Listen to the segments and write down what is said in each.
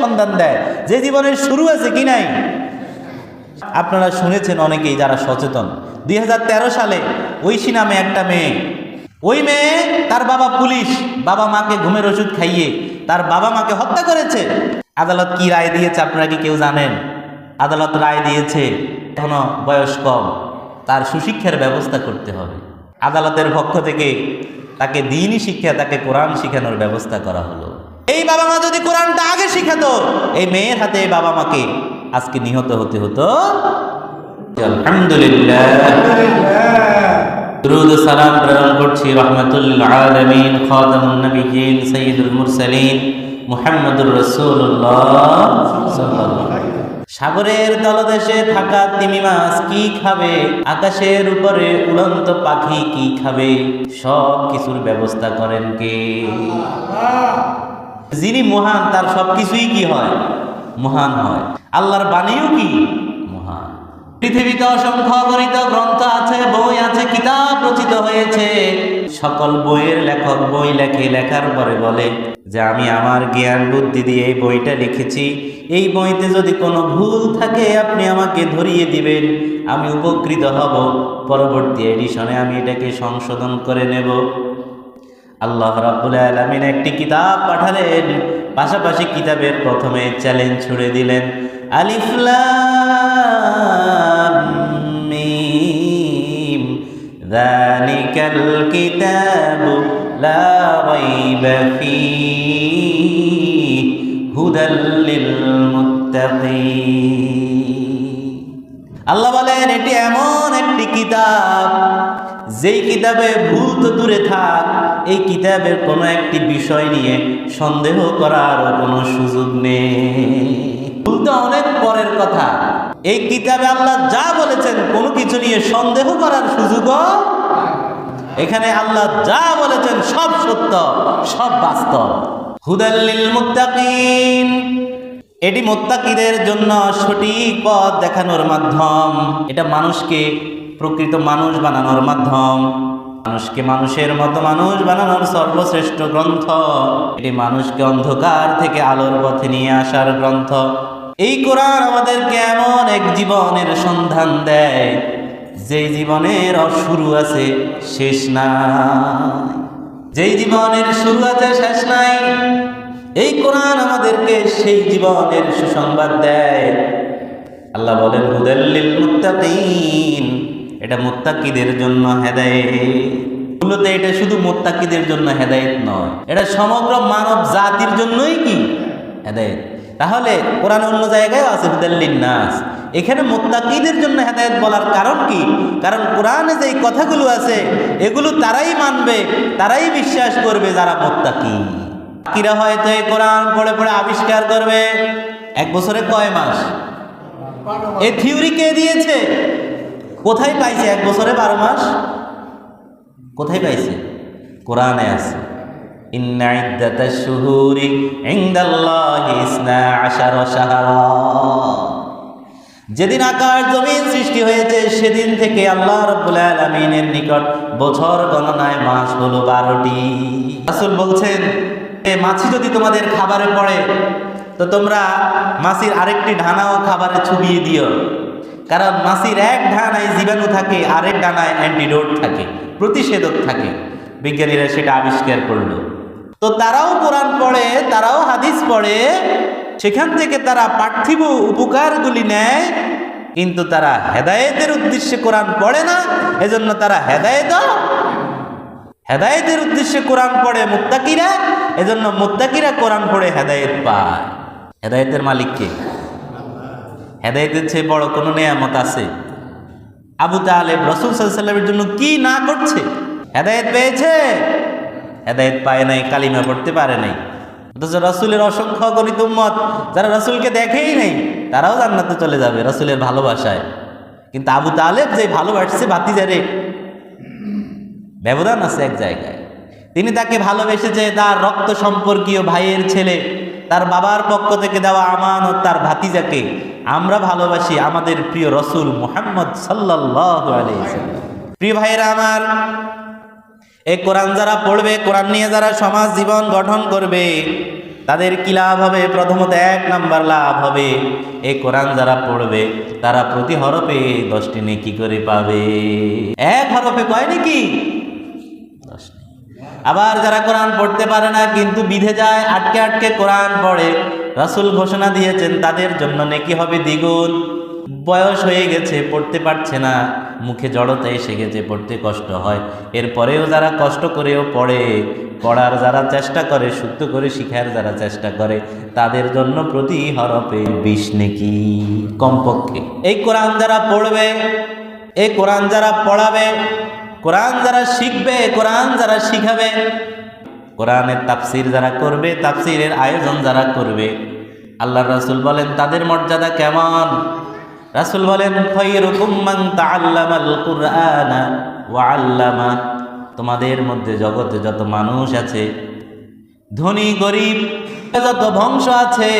সন্ধান দেয়, যে জীবনের শুরু আছে কি নাই? আপনারা শুনেছেন অনেকেই যারা সচেতন। দুই সালে ঐশী নামে একটা মেয়ে, ওই মেয়ে তার বাবা পুলিশ, বাবা মাকে ঘুমের ওষুধ খাইয়ে তার বাবা মাকে হত্যা করেছে। আদালত কি রায় দিয়েছে আপনারা কি কেউ জানেন? আদালত রায় দিয়েছে, এখনও বয়স কম, তার সুশিক্ষার ব্যবস্থা করতে হবে। আদালতের পক্ষ থেকে তাকে দিনই শিক্ষা, তাকে কোরআন শিখানোর ব্যবস্থা করা হলো। এই বাবা মা যদি কোরআনটা আগে শিখাত এই মেয়ের হাতে এই বাবা মাকে আজকে নিহত হতে হতো। আলহামদুলিল্লাহ। সালাম প্রেরণ করছি সাগরের তলদেশে থাকা তিমি মাছ কি খাবে? আকাশের উপরে উড়ন্ত পাখি কি খাবে? সব কিছুর ব্যবস্থা করেন কে? যিনি মহান, তার সব কিছুই কি হয়? মহান হয়। আল্লাহর বাণীও কি? মহান। পৃথিবীতে অসংখ্য গণিত গ্রন্থ আছে, বই আছে, কিতাব রচিত হয়েছে। সকল বইয়ের লেখক বই লেখে, লেখার পরে বলে যে, আমি আমার জ্ঞান বুদ্ধি দিয়ে এই বইটা লিখেছি। এই বইতে যদি কোনো ভুল থাকে, আপনি আমাকে ধরিয়ে দিবেন। আমি উপকৃত হব। পরবর্তী এডিশনে আমি এটাকে সংশোধন করে নেব। আল্লাহ রাব্বুল আলামিন একটি কিতাব পাঠালেন। পাশাপাশি কিতাবের প্রথমে চ্যালেঞ্জ ছুড়ে দিলেন। আল্লাহ বলেন, এটি এমন একটি কিতাব, যেই কিতাবে ভুল তো দূরে থাক এই কিতাবের কোনো একটি বিষয় নিয়ে সন্দেহ করার কোনো সুযোগ নেই। ভুল তো অনেক পরের কথা। এই কিতাবে আল্লাহ যা বলেছেন, কোনো কিছু নিয়ে সন্দেহ করার সুযোগও এখানে আল্লাহ যা বলেছেন, সব সত্য, সব বাস্তব। হুদাল্লিল মুত্তাকিন। এটি মোত্তাকিদের জন্য সঠিক পথ দেখানোর মাধ্যম। এটা মানুষকে প্রকৃত মানুষ বানানোর মাধ্যম। মানুষকে মানুষের মতো মানুষ বানানোর সর্বশ্রেষ্ঠ গ্রন্থ। এটি মানুষকে অন্ধকার থেকে আলোর পথে নিয়ে আসার গ্রন্থ। এই কোরআন আমাদেরকে এমন এক জীবনের সন্ধান দেয়, যেই জীবনের শুরু আছে, শেষ নাই। যেই জীবনের শুরু আছে, শেষ নাই। এই কোরআন আমাদেরকে সেই জীবনের সুসংবাদ দেয়। আল্লাহ বলেন হুদাল্লিল এটা মুত্তাকিদের জন্য হেদায়েত। মূলত এটা শুধু মুত্তাকিদের জন্য হেদায়েত নয়, এটা সমগ্র মানব জাতির জন্যই কি? হেদায়েত। তাহলে কোরআন অন্য জায়গায় আছে নাস এখানে মোত্তাকিদের জন্য হেদায়েত বলার কারণ কি? কারণ কোরআনে যে কথাগুলো আছে, এগুলো তারাই মানবে, তারাই বিশ্বাস করবে যারা মোত্তাকি। কিরা হয়তো এই কোরআন পড়ে পড়ে আবিষ্কার করবে। এক বছরে কয় মাস? এই থিওরি কে দিয়েছে? কোথায় পাইছে? এক বছরে বারো মাস? কোথায় পাইছে? কোরআনে আছে। যেদিন আকাশ জমিন সৃষ্টি হয়েছে, সেদিন থেকে আল্লাহ আলমিনের নিকট বছর গণনায় মাস হলো বারোটি। আসল বলছেন মাছি যদি তোমাদের খাবারে পড়ে, তো তোমরা মাছির আরেকটি ঢানাও খাবারে ছুবিয়ে দিও। কারণ মাছির এক ডানায় জীবাণু থাকে, আরেক ডানায় অ্যান্টিডোট থাকে, প্রতিষেধক থাকে। বিজ্ঞানীরা সেটা আবিষ্কার করল। তো তারাও কোরআন পড়ে, তারাও হাদিস পড়ে, সেখান থেকে তারা পার্থিব উপকারগুলি নেয়, কিন্তু তারা হেদায়েতের উদ্দেশ্যে কোরআন পড়ে না, এজন্য তারা হেদায়েত, হেদায়েতের উদ্দেশ্যে কোরআন পড়ে মুত্তাকিরা, এজন্য মুত্তাকিরা কোরআন পড়ে হেদায়েত পায়। হেদায়েতের মালিককে হেদায়েতের চেয়ে বড় কোনো নেয়ামত আছে? আবু তালেব রসুল সাল্লামের জন্য কি না করছে? হেদায়েত পেয়েছে? হেদায়েত পায় নাই, কালিমা পড়তে পারে নাই। অথচ রসুলের অসংখ্য গণিত উম্মত, যারা রসুলকে দেখেই নেই, তারাও জান্নাতে চলে যাবে রসুলের ভালোবাসায়। কিন্তু আবু তালেব যে ভালোবাসছে বাতিজারে ব্যবধান আছে এক জায়গায়। তিনি তাকে ভালোবেসেছে তার রক্ত সম্পর্কীয় ভাইয়ের ছেলে তার বাবার পক্ষ থেকে দেওয়া আমানত তার ভাতিজাকে আমরা ভালোবাসি আমাদের প্রিয় রসুল মোহাম্মদ সাল্লাহ প্রিয় ভাইয়েরা আমার, এই কোরআন যারা পড়বে, কোরআন নিয়ে যারা সমাজ জীবন গঠন করবে, তাদের কি লাভ হবে? প্রথমত এক নাম্বার লাভ হবে, এই কোরআন যারা পড়বে, তারা প্রতি হরফে দশটি নেকি করে পাবে। এক হরফে কয় নাকি? দশ নেকি। আবার যারা কোরআন পড়তে পারে না, কিন্তু বিধে যায়, আটকে আটকে কোরআন পড়ে, রাসূল ঘোষণা দিয়েছেন তাদের জন্য নেকি হবে দ্বিগুণ। বয়স হয়ে গেছে, পড়তে পারছে না, মুখে জড়তা এসে গেছে, পড়তে কষ্ট হয়। এরপরেও যারা কষ্ট করেও পড়ে, পড়ার যারা চেষ্টা করে শুদ্ধ করে শিখার যারা চেষ্টা করে, তাদের জন্য প্রতি হরফে বিশ নেকি কমপক্ষে। এই কোরআন যারা পড়বে, এই কোরআন যারা পড়াবে কোরআন যারা শিখবে, কোরআন যারা শিখাবে, কোরআনের তাফসির যারা করবে, তাফসিরের আয়োজন যারা করবে আল্লাহ রাসূল বলেন, তাদের মর্যাদা কেমন? রাসূল বলেন আল্লামা। তোমাদের মধ্যে জগতে যত মানুষ আছে, ধনী, গরিব, যত বংশ আছে,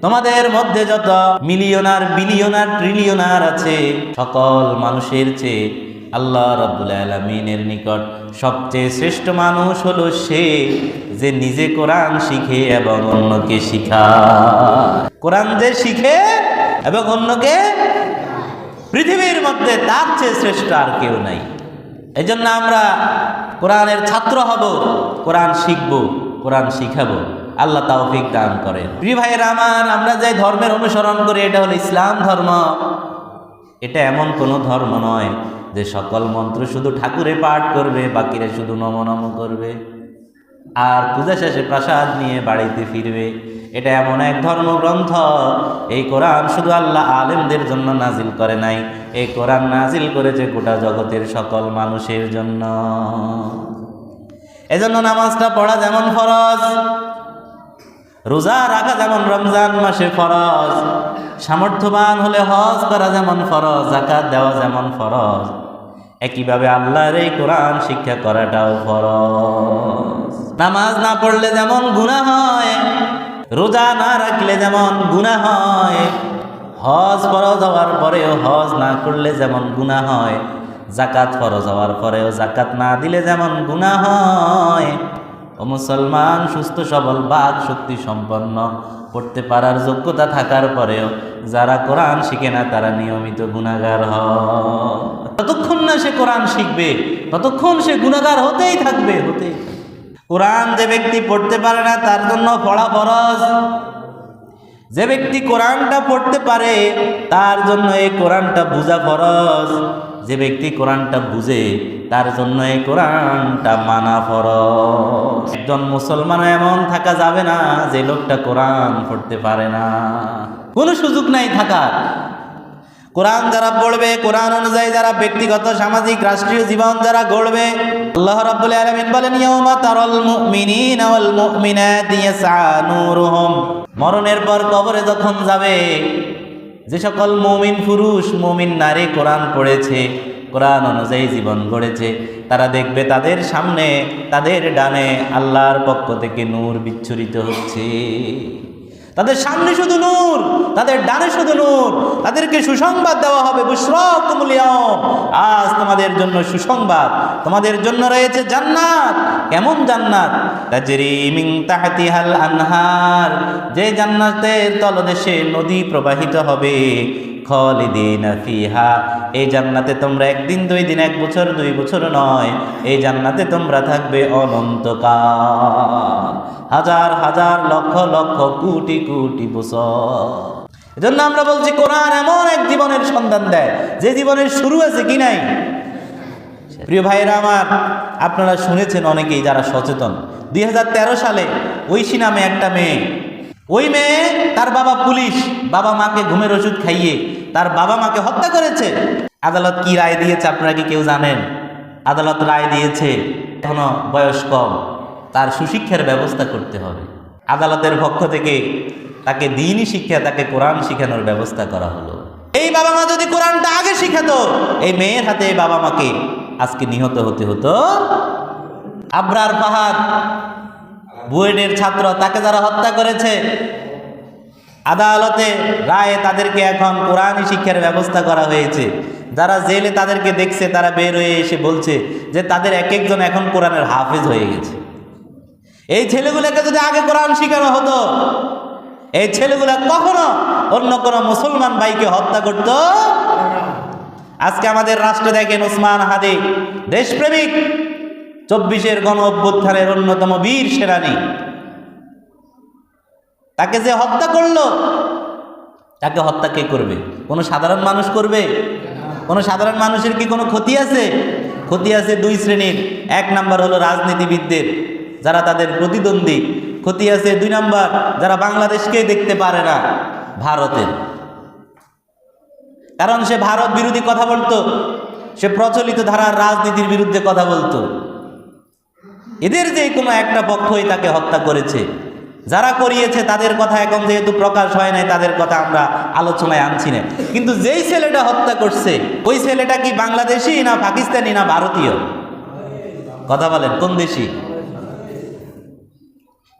তোমাদের মধ্যে যত মিলিয়নার, বিলিয়নার, ট্রিলিয়নার আছে, সকল মানুষের চেয়ে আল্লাহ রাব্বুল আলামিনের নিকট সবচেয়ে শ্রেষ্ঠ মানুষ হলো সে যে নিজে কোরআন শিখে এবং অন্যকে শিখা কোরআন যে শিখে এবং অন্যকে পৃথিবীর মধ্যে তার চেয়ে শ্রেষ্ঠ আর কেউ নাই। এই জন্য আমরা কোরআনের ছাত্র হব, কোরআন শিখব, কোরআন শিখাবো। আল্লাহ তাওফিক দান করেন। প্রিয় ভাইয়ের আমার, আমরা যে ধর্মের অনুসরণ করি, এটা হলো ইসলাম ধর্ম। এটা এমন কোনো ধর্ম নয় যে সকল মন্ত্র শুধু ঠাকুরে পাঠ করবে, বাকিরা শুধু নম নম করবে। আর পূজা শেষে প্রাসাদ নিয়ে বাড়িতে ফিরবে। এটা এমন এক ধর্মগ্রন্থ। এই কোরআন শুধু আল্লাহ আলেমদের জন্য নাজিল করে নাই। এই কোরআন নাজিল করেছে গোটা জগতের সকল মানুষের জন্য। এজন্য নামাজটা পড়া যেমন ফরজ, রোজা রাখা যেমন রমজান মাসে ফরজ। সামর্থ্যবান হলে হজ করা যেমন ফরজ জাকাত দেওয়া যেমন ফরজ, একইভাবে আল্লাহর এই কোরআন শিক্ষা করাটাও ফরজ। নামাজ না পড়লে যেমন গুনাহ হয়, রোজা না রাখলে যেমন গুনাহ হয়, হজ ফরজ হওয়ার পরেও হজ না করলে যেমন গুনাহ হয় জাকাত ফরজ হওয়ার পরেও জাকাত না দিলে যেমন গুনাহ হয়, ও মুসলমান সুস্থ, সবল, বাক শক্তি সম্পন্ন পড়তে পারার যোগ্যতা থাকার পরেও যারা কোরআন শিখে না, তারা নিয়মিত গুণাগার হয়। ততক্ষণ না সে কোরআন শিখবে, ততক্ষণ সে গুণাগার হতেই থাকবে, হতেই কোরআন যে ব্যক্তি পড়তে পারে না, তার জন্য পড়া ফরজ। যে ব্যক্তি কোরআনটা পড়তে পারে, তার জন্য এই কোরআনটা বুঝা ফরজ। যে ব্যক্তি কোরআনটা বুঝে, তার জন্য এই কোরআনটা মানা ফরজ। একজন মুসলমান এমন থাকা যাবে না যে লোকটা কোরআন পড়তে পারে না। কোনো সুযোগ নাই থাকার। কোরআন যারা পড়বে, কোরআন অনুযায়ী যারা ব্যক্তিগত, সামাজিক, রাষ্ট্রীয় জীবন যারা গড়বে, আল্লাহ রাব্বুল আলামিন বলেন, ইয়াউমা তারাল মুমিনিনা ওয়াল মুমিনাতি ইয়াসআনুরুহুম মরণের পর কবরে যখন যাবে, যে সকল মুমিন পুরুষ, মুমিন নারী কোরআন পড়েছে কোরআন অনুযায়ী জীবন গড়েছে। তারা দেখবে তাদের সামনে, তাদের ডানে আল্লাহর পক্ষ থেকে নূর বিচ্ছুরিত হচ্ছে। তাদের সামনে শুধু নূর, তাদের ডানে শুধু নূর। তাদেরকে সুসংবাদ দেওয়া হবে আজ তোমাদের জন্য সুসংবাদ। তোমাদের জন্য রয়েছে জান্নাত। কেমন জান্নাত? আনহার। যে জান্নাতের তলদেশে নদী প্রবাহিত হবে। খালিদিন ফিহা। এই জান্নাতে তোমরা একদিন, দুই দিন, এক বছর, দুই বছর নয়। এই জান্নাতে তোমরা থাকবে অনন্তকাল। হাজার হাজার, লক্ষ লক্ষ, কোটি কোটি বছর। এজন্য আমরা বলছি, কোরআন এমন এক জীবনের সন্ধান দেয়, যে জীবনের শুরু আছে কি নাই? প্রিয় ভাইয়েরা আমার, আপনারা শুনেছেন অনেকেই যারা সচেতন। দুই হাজার তেরো সালে ঐশী নামে একটা মেয়ে ওই মেয়ে তার বাবা পুলিশ, বাবা মাকে ঘুমের ওষুধ খাইয়ে তার বাবা মাকে হত্যা করেছে। আদালত কি রায় দিয়েছে আপনারা কি কেউ জানেন? আদালত রায় দিয়েছে, এখনও বয়স কম, তার সুশিক্ষার ব্যবস্থা করতে হবে। আদালতের পক্ষ থেকে তাকে দিনই শিক্ষা, তাকে কোরআন শিখানোর ব্যবস্থা করা হলো। এই বাবা মা যদি কোরআনটা আগে শিখাতো, এই মেয়ের হাতে বাবা মাকে আজকে নিহত হতে হতো। আবরার ফাহাদ বুয়েটের ছাত্র, তাকে যারা হত্যা করেছে, আদালতে রায়ে তাদেরকে এখন কোরআনই শিক্ষার ব্যবস্থা করা হয়েছে। যারা জেলে তাদেরকে দেখছে, তারা বের হয়ে এসে বলছে যে তাদের এক একজন এখন কোরআনের হাফেজ হয়ে গেছে। এই ছেলেগুলোকে যদি আগে কোরআন শেখানো হতো, এই ছেলেগুলা কখনো অন্য কোনো মুসলমান ভাইকে হত্যা করত? আজকে আমাদের রাষ্ট্রে দেখেন ওসমান হাদি, দেশপ্রেমিক। চব্বিশের গণ অভ্যুত্থানের অন্যতম বীর সেনানী। তাকে যে হত্যা করল, তাকে হত্যা কে করবে? কোনো সাধারণ মানুষ করবে? কোনো সাধারণ মানুষের কি কোনো ক্ষতি আছে? ক্ষতি আছে দুই শ্রেণির। এক নাম্বার হলো রাজনীতিবিদদের, যারা তাদের প্রতিদ্বন্দ্বী। ক্ষতি আছে দুই নাম্বার, যারা বাংলাদেশকে দেখতে পারে না, ভারতের। কারণ সে ভারত বিরোধী কথা বলতো, সে প্রচলিত ধারার রাজনীতির বিরুদ্ধে কথা বলতো। এদের যে কোনো একটা পক্ষই তাকে হত্যা করেছে। যারা করিয়েছে তাদের কথা এখন যেহেতু প্রকাশ হয় নাই, তাদের কথা আমরা আলোচনায় আনছি না। কিন্তু যেই ছেলেটা হত্যা করছে, ওই ছেলেটা কি বাংলাদেশি না পাকিস্তানি না ভারতীয়? কথা বলেন, কোন দেশি?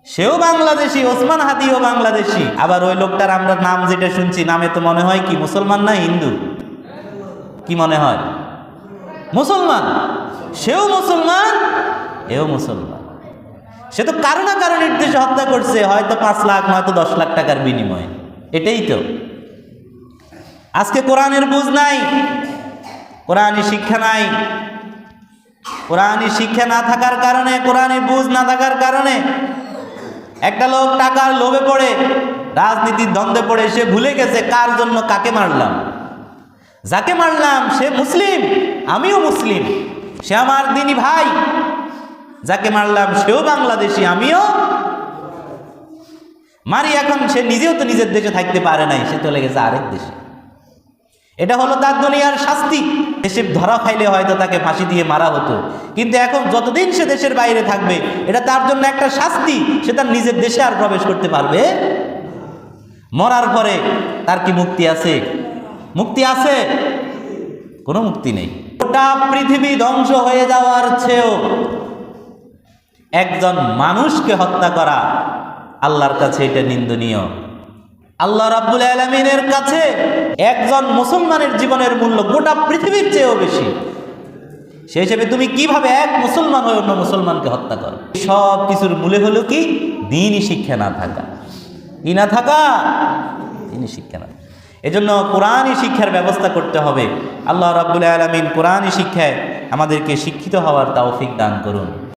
সেও বাংলাদেশি, ওসমান হাদিও বাংলাদেশি। আবার ওই লোকটার আমরা নাম যেটা শুনছি, নামে তো মনে হয় কি, মুসলমান না হিন্দু? কি মনে হয়? মুসলমান। সেও মুসলমান এও মুসলমান। সে তো কারও না কারও নির্দেশে হত্যা করছে, হয়তো পাঁচ লাখ, নয়তো দশ লাখ টাকার বিনিময়ে। এটাই তো। আজকে কোরআনের বুঝ নাই, কোরআনই শিক্ষা নাই। কোরআনই শিক্ষা না থাকার কারণে, কোরআনই বুঝ না থাকার কারণে একটা লোক টাকার লোভে পড়ে, রাজনীতির দ্বন্দ্বে পড়ে, সে ভুলে গেছে কার জন্য কাকে মারলাম। যাকে মারলাম, সে মুসলিম, আমিও মুসলিম। সে আমার দিনী ভাই যাকে মারলাম সেও বাংলাদেশি, আমিও। মারি, এখন সে নিজেও তো নিজের দেশে থাকতে পারে নাই, সে চলে গেছে আরেক দেশে। এটা হলো তার দুনিয়ার শাস্তি। দেশে ধরা খাইলে হয়তো তাকে ফাঁসি দিয়ে মারা হতো। কিন্তু এখন যতদিন সে দেশের বাইরে থাকবে, এটা তার জন্য একটা শাস্তি। সে তার নিজের দেশে আর প্রবেশ করতে পারবে। মরার পরে তার কি মুক্তি আছে? মুক্তি আছে? কোনো মুক্তি নেই। গোটা পৃথিবী ধ্বংস হয়ে যাওয়ার চেয়েও একজন মানুষকে হত্যা করা আল্লাহর কাছে এটা নিন্দনীয়। আল্লাহ রাব্বুল আলমিনের কাছে একজন মুসলমানের জীবনের মূল্য গোটা পৃথিবীর চেয়েও বেশি। সে হিসেবে তুমি কীভাবে এক মুসলমান হয়ে অন্য মুসলমানকে হত্যা করো? সব কিছুর মূলে হলো কি? দিনই শিক্ষা না থাকা। কি না থাকা, দিনই শিক্ষা না। এজন্য কোরআনই শিক্ষার ব্যবস্থা করতে হবে। আল্লাহ রাব্বুল আলমিন কোরআনই শিক্ষায় আমাদেরকে শিক্ষিত হওয়ার তাওফিক দান করুন।